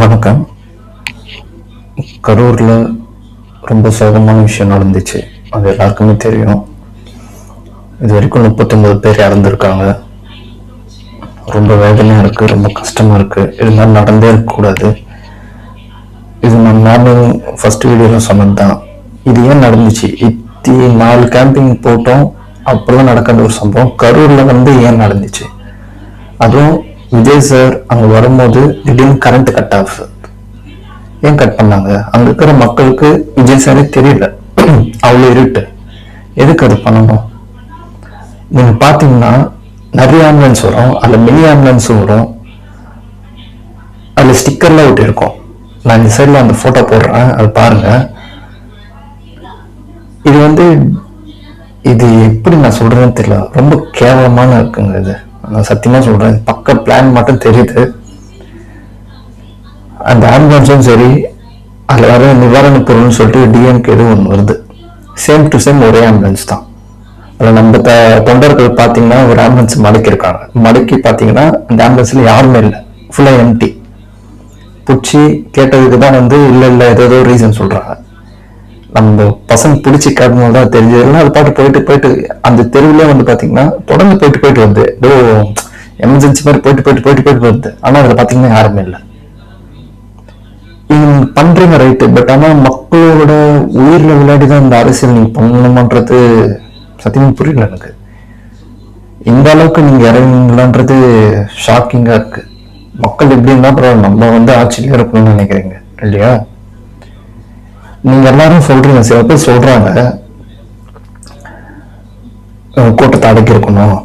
வணக்கம். கரூரில் ரொம்ப சோகமான விஷயம் நடந்துச்சு. அது எல்லாருக்குமே தெரியும். இது வரைக்கும் முப்பத்தொம்பது பேர் இறந்துருக்காங்க. ரொம்ப வேதனையாக இருக்குது ரொம்ப கஷ்டமாக இருக்குது இது மாதிரி நடந்தே இருக்கக்கூடாது. இது நான் நானும் ஃபஸ்ட் வீடியோவில் சொன்னது தான் இது ஏன் நடந்துச்சு? இத்தி நாலு கேம்பிங் போட்டோம். அப்போல்லாம் நடக்காத ஒரு சம்பவம். கரூரில் வந்து ஏன் நடந்துச்சு? அதுவும் விஜய் சார் அங்கே வரும்போது திடீர்னு கரண்ட் கட் ஆஃப் ஏன் கட் பண்ணாங்க? அங்க இருக்கிற மக்களுக்கு விஜய் சாரே தெரியல. அவ்வளோ இருட்டு. எதுக்கு அது பண்ணணும்? நீங்க பாத்தீங்கன்னா நிறைய ஆம்புலன்ஸ் வரும் அதுல மினி ஆம்புலன்ஸும் வரும். அதுல ஸ்டிக்கர்லாம் ஒட்டி இருக்கும் நான் இந்த சைடில் அந்த போட்டோ போடுறேன் அது பாருங்க. இது வந்து இது எப்படி நான் சொல்றேன்னு தெரியல. ரொம்ப கேவலமான இருக்குங்க இது. நான் சத்தியமாக சொல்கிறேன் பக்க பிளான் மட்டும் தெரியுது. அந்த ஆம்புலன்ஸும் சரி அதில் வர நிவாரண பொருள்னு சொல்லிட்டு டிஎம்கே எதுவும் ஒன்று வருது. சேம் டு சேம் ஒரே ஆம்புலன்ஸ் தான். அதில் நம்ம த தொண்டர்கள் பார்த்தீங்கன்னா ஒரு ஆம்புலன்ஸ் மடக்கியிருக்காங்க மடக்கி பார்த்தீங்கன்னா அந்த ஆம்புலன்ஸில் யாருமே இல்லை. ஃபுல்லாக எம்டி பிடிச்சி கேட்டதுக்கு தான் வந்து இல்லை இல்லை ஏதோ ரீசன் சொல்கிறாங்க நம்ம பசங்க பிடிச்சி காட்டணும் தான் தெரிஞ்சதுன்னா அது பாட்டு போயிட்டு போயிட்டு அந்த தெருவிலே வந்து பார்த்தீங்கன்னா தொடர்ந்து போயிட்டு போயிட்டு வருது. ஏதோ எமர்ஜென்சி மாதிரி போயிட்டு போயிட்டு போயிட்டு போயிட்டு வருது. ஆனால் அதில் பார்த்தீங்கன்னா யாருமே இல்லை. நீங்கள் பண்றீங்க ரைட்டு பட் ஆனால் மக்களோட உயிரில் விளையாடி தான் இந்த அரசியல் நீங்கள் பண்ணணுமான்றது சத்தியமாக புரியல எனக்கு. இந்த அளவுக்கு நீங்கள் இறங்குங்களான்றது ஷாக்கிங்காக இருக்கு. மக்கள் எப்படி இருந்தால் பரவாயில்ல நம்ம வந்து ஆட்சியில் இருக்கணும்னு நினைக்கிறீங்க இல்லையா? நீங்க எல்லாரும் சொல்றீங்க சில பேர் சொல்றாங்க. கூட்டத்தை அடக்கி இருக்கணும்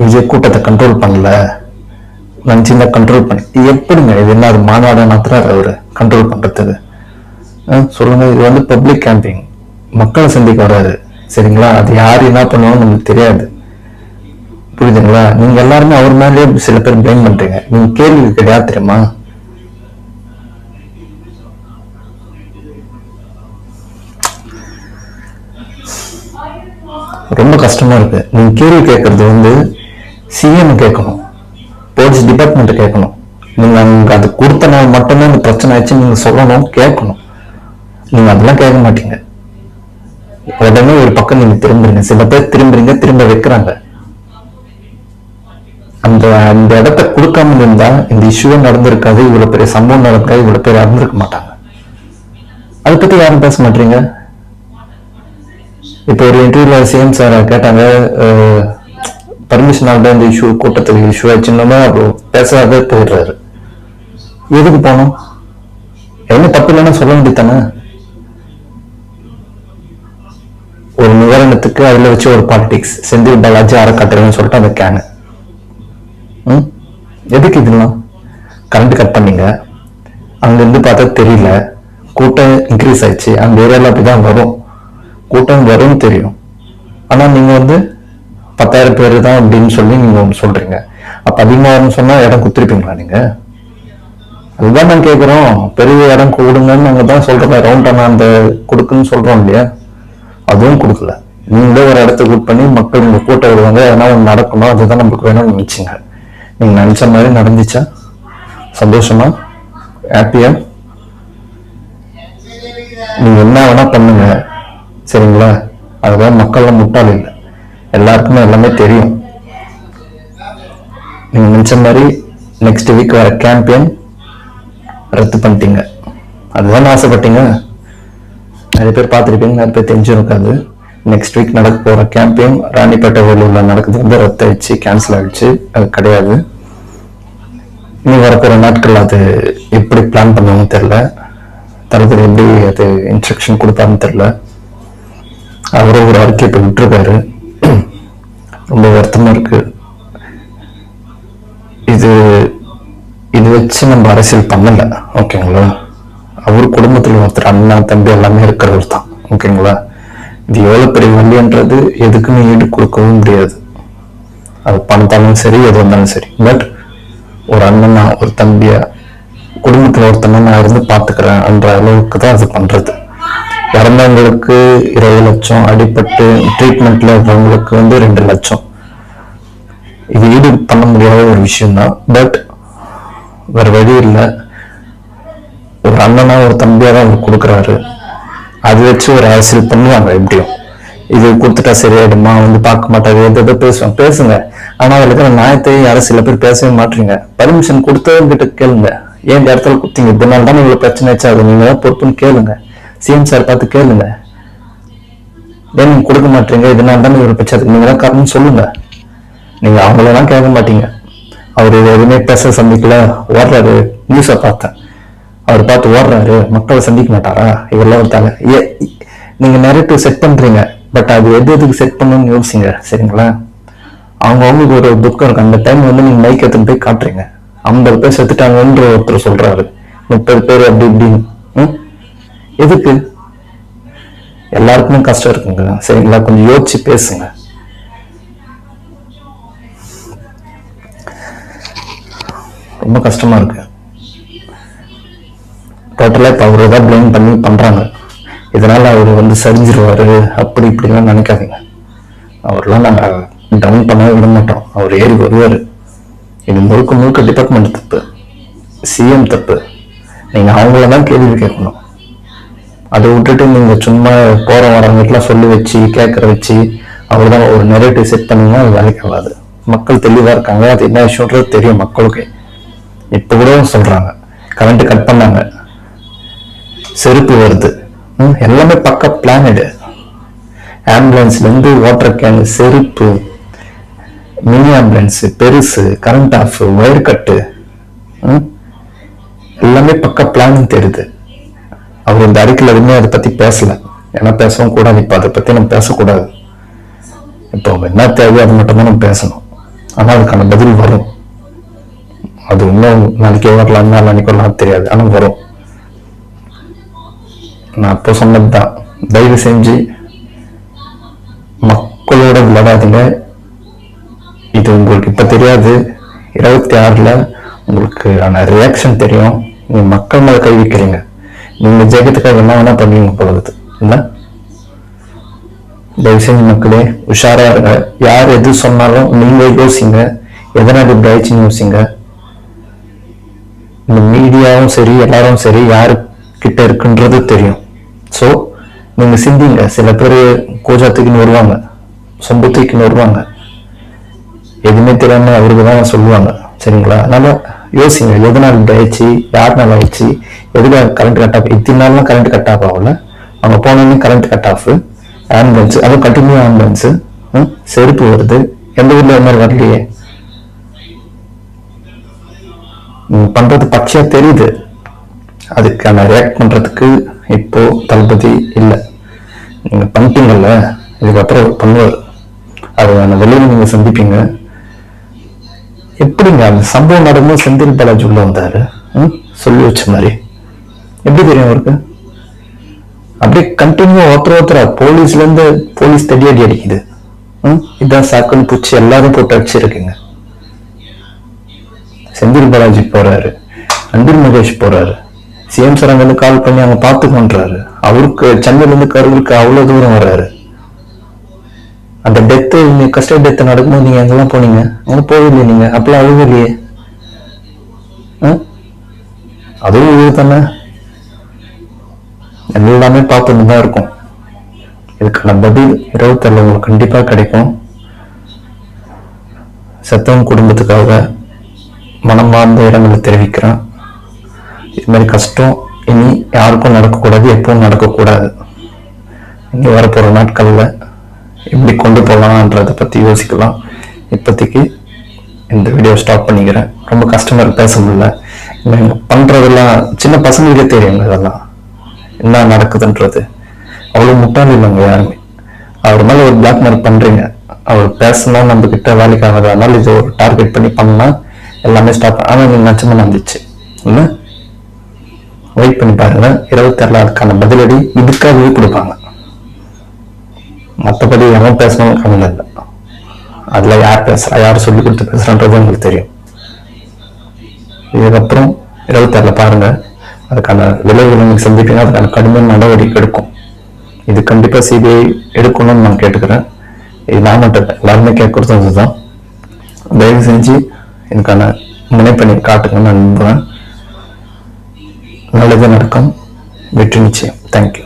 விஜய் கூட்டத்தை கண்ட்ரோல் பண்ணல. நினச்சிருந்தா கண்ட்ரோல் பண்ணி எப்படிங்க? இது என்ன அது மாநாடு நடத்துறாரு அவரு கண்ட்ரோல் பண்றதுக்கு? சொல்லுங்க இது வந்து பப்ளிக் கேம்பிங் மக்களை சந்திக்க வராது சரிங்களா? அது யார் என்ன பண்ணுவாங்க நமக்கு தெரியாது. புரியுதுங்களா? நீங்க எல்லாருமே அவர் மேலேயே சில பேர் பிளேம் பண்றீங்க. நீங்க கேள்வி கிடையாது தெரியுமா? ரொம்ப கஷ்டமா இருக்கு. நீங்க கேள்வி கேட்கறது வந்து சிஎம் கேட்கணும். போலீஸ் டிபார்ட்மெண்ட் கேட்கணும். நீங்க அங்க அது கொடுத்த நாள் மட்டும்தான் இந்த பிரச்சனை ஆச்சு நீங்க சொல்லணும் கேட்கணும். நீங்க அதெல்லாம் கேட்க மாட்டீங்க. உடனே ஒரு பக்கம் நீங்க திரும்புறீங்க. சில பேர் திரும்புறீங்க திரும்ப வைக்கிறாங்க. அந்த அந்த இடத்த கொடுக்காம இருந்தா இந்த இஷ்யூவே நடந்திருக்காது. இவ்வளவு பெரிய சம்பவம் நடக்காது இவ்வளவு பேர் இறந்திருக்க மாட்டாங்க. அதை பத்தி யாரும் பேச மாட்டீங்க? இப்போ ஒரு இன்டர்வியூல சிஎம் சார் கேட்டாங்க பர்மிஷன் இந்த இஷ்யூ கூட்டத்துக்கு இஷ்யூ ஆச்சுன்னா அப்புறம் பேசாத போயிடுறாரு. எதுக்கு போனோம் என்ன தப்பு இல்லைன்னா சொல்ல வேண்டியதானே ஒரு நிவாரணத்துக்கு அதில் வச்சு ஒரு பாலிடிக்ஸ் செந்தில் பாலாஜி அறக்கட்டளைன்னு சொல்லிட்டு அந்த கேனு ம்? எதுக்கு இதெல்லாம்? கரண்ட் கட் பண்ணீங்க. அங்கேருந்து பார்த்தா தெரியல. கூட்டம் இன்க்ரீஸ் ஆயிடுச்சு. அந்த ஏரியாவில் அப்படி தான் வரும். கூட்டம் வரும்னு தெரியும். ஆனால் நீங்கள் வந்து பத்தாயிரம் பேர் தான் அப்படின்னு சொல்லி நீங்கள் ஒன்று சொல்கிறீங்க அப்போ அதிகமாகனு சொன்னால் இடம் கொடுத்துருப்பீங்களா நீங்கள் அதுதான் நான் கேட்குறோம் பெரிய இடம் கொடுங்கன்னு நாங்கள் தான் சொல்கிறோம் ரவுண்டாக நான் அந்த கொடுக்குன்னு சொல்கிறோம் இல்லையா? அதுவும் கொடுக்கல. நீங்களே ஒரு இடத்த கூட் பண்ணி மக்கள் இங்கே கூட்டம் வருவாங்க. ஏன்னா ஒன்று நடக்கணும் அதுதான் நம்மளுக்கு வேணும்னு நினச்சிங்க. நீங்கள் நினச்ச மாதிரி நடந்துச்சா? சந்தோஷமா? ஹாப்பியா நீங்கள் என்ன வேணால் பண்ணுங்க. சரிங்களா? அதுதான் மக்கள்லாம் முட்டாள் இல்லை. எல்லாருக்குமே எல்லாமே தெரியும். நீங்க நினச்ச மாதிரி நெக்ஸ்ட் வீக் வர கேம்பெயின் ரத்து பண்ணிட்டீங்க. அதுதான் ஆசைப்பட்டீங்க. நிறைய பேர் பார்த்துருப்பீங்க நிறைய பேர் தெரிஞ்சிருக்காது. நெக்ஸ்ட் வீக் நடக்க போற கேம்பெயின் ராணிப்பேட்டை வேலூர்ல நடக்குது. வந்து ரத்து ஆயிடுச்சு கேன்சல் ஆயிடுச்சு. அது கிடையாது. இனி வரப்போற நாட்கள் அது எப்படி பிளான் பண்ணுவாங்கன்னு தெரில தளபதி எப்படி அது இன்ஸ்ட்ரக்ஷன் கொடுப்பாருன்னு தெரில அவரும் ஒரு அறிக்கை இப்போ விட்டுருக்காரு. ரொம்ப வருத்தமாக இருக்கு. இது இது வச்சு நம்ம அரசியல் பண்ணலை ஓகேங்களா? அவர் குடும்பத்தில் ஒருத்தர் அண்ணா தம்பி எல்லாமே இருக்கிறவர் தான் ஓகேங்களா? இது எவ்வளோ பெரிய வழின்றது எதுக்குமே ஈடு கொடுக்கவும் முடியாது. அது பணத்தாலும் சரி எது வந்தாலும் சரி. பட் ஒரு அண்ணனா ஒரு தம்பியா குடும்பத்தில் ஒருத்தனா நான் இருந்து பாத்துக்கிறேன் என்ற அளவுக்கு தான் அது பண்றது. இறந்தவங்களுக்கு இருபது லட்சம் அடிபட்டு ட்ரீட்மெண்ட்ல இருக்கிறவங்களுக்கு வந்து ரெண்டு லட்சம். இது ஈடு பண்ண முடியாத ஒரு விஷயம் தான் பட் வேற வழி இல்லை. ஒரு அண்ணனா ஒரு தம்பியா தான் அவர் கொடுக்குறாரு. அது வச்சு ஒரு அரசியல் பண்ணுவாங்க எப்படியும். இது கொடுத்துட்டா சரியாயிடுமா? வந்து பார்க்க மாட்டாங்க எது எதோ பேசுவாங்க. பேசுங்க. ஆனா அதுல இருக்கிற நியாயத்தை யாரும் சில பேர் பேசவே மாட்டீங்க. பர்மிஷன் கொடுத்தவங்கிட்ட கேளுங்க. ஏன் இந்த இடத்துல கொடுத்தீங்க? இதனால தான் இவ்வளவு பிரச்சனை ஆச்சு. அது நீங்க தான் பொறுப்புன்னு கேளுங்க. சிஎம் சார் பார்த்து கேளுங்க. ஏன் நீங்க கொடுக்க மாட்டீங்க இதனால தான் இவ்வளவு பிரச்சனை நீங்க தான் காரணம் சொல்லுங்க. நீங்க அவங்களெல்லாம் கேட்க மாட்டீங்க. அவர் எதுவுமே பேச சந்திக்கல. ஓடுறாரு. நியூஸை பார்த்தேன். அவர் பார்த்து ஓடுறாரு. மக்களை சந்திக்க மாட்டாரா? இவரெல்லாம் ஒருத்தாங்க ஏ- நீங்க நெரேட்டிவ் செட் பண்றீங்க. பட் அது எது எதுக்கு செட் பண்ணணும்னு யோசிங்க. சரிங்களா? அவங்கவுங்களுக்கு ஒரு துக்கம் இருக்கு. அந்த டைம் வந்து நீங்க மைக் எடுத்துன்னு போய் காட்டுறீங்க. ஐம்பது பேர் செத்துட்டாங்கன்ற ஒருத்தர் சொல்றாரு. முப்பது பேர் அப்படி இப்படின்னு. ம்? எதுக்கு? எல்லாருக்குமே கஷ்டம் இருக்குங்க. சரிங்களா? கொஞ்சம் யோசிச்சு பேசுங்க. ரொம்ப கஷ்டமா இருக்கு. டோட்டலா இப்ப அவரை தான் ப்ளேம் பண்ணி பண்றாங்க. இதனால அவர் வந்து சரிஞ்சிருவாரு. அப்படி இப்படிலாம் நினைக்காதீங்க. அவர்லாம் நாங்க டவுன் பண்ணவே விட மாட்டோம். அவர் ஏறி வருவாரு. இது முழுக்க முழுக்க டிபார்ட்மெண்ட் தப்பு. சிஎம் தப்பு. நீங்க அவங்கள தான் கேள்வி கேட்கணும். அதை விட்டுட்டு நீங்கள் சும்மா போகிற வரவங்களுக்குலாம் சொல்லி வச்சு கேட்குற வச்சு அவ்வளோதான் ஒரு நெரேட்டிவ் செட் பண்ணிங்கன்னா அது வேலைக்கு ஆகாது மக்கள் தெளிவாக இருக்காங்க. அது என்ன விஷயன்றது தெரியும் மக்களுக்கு. இப்போ கூட சொல்கிறாங்க கரண்ட்டு கட் பண்ணாங்க. செருப்பு வருது. ம், எல்லாமே பக்க பிளானடு ஆம்புலன்ஸ்லேருந்து வாட்டர் கேன் செருப்பு மினி ஆம்புலன்ஸ் பெருசு கரண்ட் ஆஃப் ஒயர் கட்டு எல்லாமே பக்க பிளானிங் தெரியுது. அவர் இந்த அறிக்கையில் எதுவுமே அதை பத்தி பேசல. ஏன்னா பேசவும் கூடாது. இப்ப அதை பத்தி நம்ம பேசக்கூடாது. இப்போ என்ன தேவையோ அது மட்டும் தான் நம்ம பேசணும். ஆனா அதுக்கான பதில் வரும். அது இன்னும் நாளைக்கே வரலாம் நாளைக்கு வரலாம் தெரியாது. ஆனால் வரும். நான் அப்போ சொன்னதுதான். தயவு செஞ்சு மக்களோட விளையாடாதீங்க இது உங்களுக்கு இப்ப தெரியாது. இருபத்தி ஆறுல உங்களுக்கு ஆன ரியாக்ஷன் தெரியும். நீங்கள் மக்கள் மேலே கை வைக்கிறீங்க. நீங்க ஜெகத்துக்காக என்ன வேணா பண்ணுவீங்க போகுது இல்லை தயவுசெய்து மக்களே உஷாரா இருங்க. யார் எது சொன்னாலும் நீங்கள் யோசிங்க. எதனால் இப்படி ஆயிடுச்சுன்னு யோசிங்க. இந்த மீடியாவும் சரி எல்லாரும் சரி யாரு கிட்ட இருக்குன்றது தெரியும். சோ நீங்க சிந்திங்க. சில பேர் கோஜாத்துக்குன்னு வருவாங்க. சொம்பு வருவாங்க. எதுவுமே தெரியாம அவருக்கு தான் சொல்லுவாங்க. சரிங்களா? நம்ம யோசிங்க எதனால இப்படி ஆயிடுச்சு யாருனால ஆயிடுச்சு எதுக்காக கரண்ட் கட் ஆஃப் இத்தனை நாள்லாம் கரண்ட் கட் ஆஃப் ஆகல. அவங்க போனோடனே கரண்ட் கட் ஆஃப் ஆம்புலன்ஸ் அதுவும் கண்டினியூ ஆம்புலன்ஸ் செருப்பு வருது. எந்த ஊர்ல இது மாதிரி வரலையே? நீங்க பண்றது பச்சையா தெரியுது. அதுக்கான ரியாக்ட் பண்றதுக்கு இப்போ தளபதி இல்லை. நீங்க பண்ணிட்டீங்கல்ல இதுக்கப்புறம் பண்ணுவார். அதுக்கான வெளியில நீங்க சந்திப்பீங்க. எப்படிங்க அந்த சம்பவம் நடந்து செந்தில் பாலாஜி உள்ள வந்தாரு? சொல்லி வச்ச மாதிரி. எப்படி தெரியும் அவருக்கு? அப்படியே கண்டினியூ ஒருத்தர் ஒருத்தரா? போலீஸ்ல இருந்து போலீஸ் தடியடி அடிக்குது. ம்? இதான் சாக்குன்னு பூச்சி எல்லாரும் போட்டு அடிச்சிருக்குங்க. செந்தில் பாலாஜி போறாரு. அன்பில் மகேஷ் போறாரு. சிஎம் சார் அங்க கால் பண்ணி அவங்க பார்த்துக்கொன்றாரு. அவருக்கு சென்னையில இருந்து கரூருக்கு அவ்வளவு தூரம் வர்றாரு. அந்த டெத்து நீங்கள் கஸ்டடி டெத்து நடக்கும்போது நீங்கள் எங்கெல்லாம் போனீங்க? அங்கே போகலையே நீங்கள் அப்பெல்லாம் அழுகலையே ஆ? அதுவும் இது தானே. எல்லாமே பார்த்துட்டு தான் இருக்கும். இதுக்கான பதில் இருபத்தேழு உங்களுக்கு கண்டிப்பாக கிடைக்கும். சத்தம் குடும்பத்துக்காக மனமார்ந்த இடங்களை தெரிவிக்கிறேன். இது மாதிரி கஷ்டம் இனி யாருக்கும் நடக்கக்கூடாது எப்பவும் நடக்கக்கூடாது. இனி வரப்போகிற நாட்களில் எப்படி கொண்டு போகலான்றதை பத்தி யோசிக்கலாம். இப்போதைக்கு இந்த வீடியோ ஸ்டாப் பண்ணிக்கிறேன். ரொம்ப கஸ்டமர் பேச முடியல பண்ணுறதெல்லாம் பண்றதெல்லாம் சின்ன பசங்களுக்கே தெரியும் இதெல்லாம். என்ன நடக்குதுன்றது. அவ்வளவு முட்டாள் இல்லைங்க யாருமே. அவர் மேலே ஒரு பிளாக் மார்க் பண்றீங்க. அவர் பேசினா நம்ம கிட்ட வேலைக்கு ஆகாது அதனால இது ஒரு டார்கெட் பண்ணி பண்ணா எல்லாமே ஸ்டாப் ஆனால் நீங்கள் நச்சமா நடந்துச்சு. இல்ல வெயிட் பண்ணி பாருங்க. இருபத்தி அதுக்கான பதிலடி இதுக்காகவே கொடுப்பாங்க. மற்றபடி எவன் பேசணும் கம்மியில் இல்லை. அதில் யார் பேசுகிறா யார் சொல்லி கொடுத்து பேசுகிறான்றது உங்களுக்கு தெரியும். இதுக்கப்புறம் இருபத்தாறுல பாருங்கள் அதுக்கான விளைவுகள் நீங்கள் சந்திப்பீங்க அதுக்கான கடுமையான நடவடிக்கை எடுக்கும். இது கண்டிப்பாக சிபிஐ எடுக்கணும்னு நான் கேட்டுக்கிறேன். இது நான் மட்டும் எல்லாருமே கேட்குறது தான் தயவு செஞ்சு எனக்கான முனைப்பணி காட்டுங்கன்னு நான் நம்புகிறேன் நல்லது நடக்கும் வெற்றி நிச்சயம். தேங்க்யூ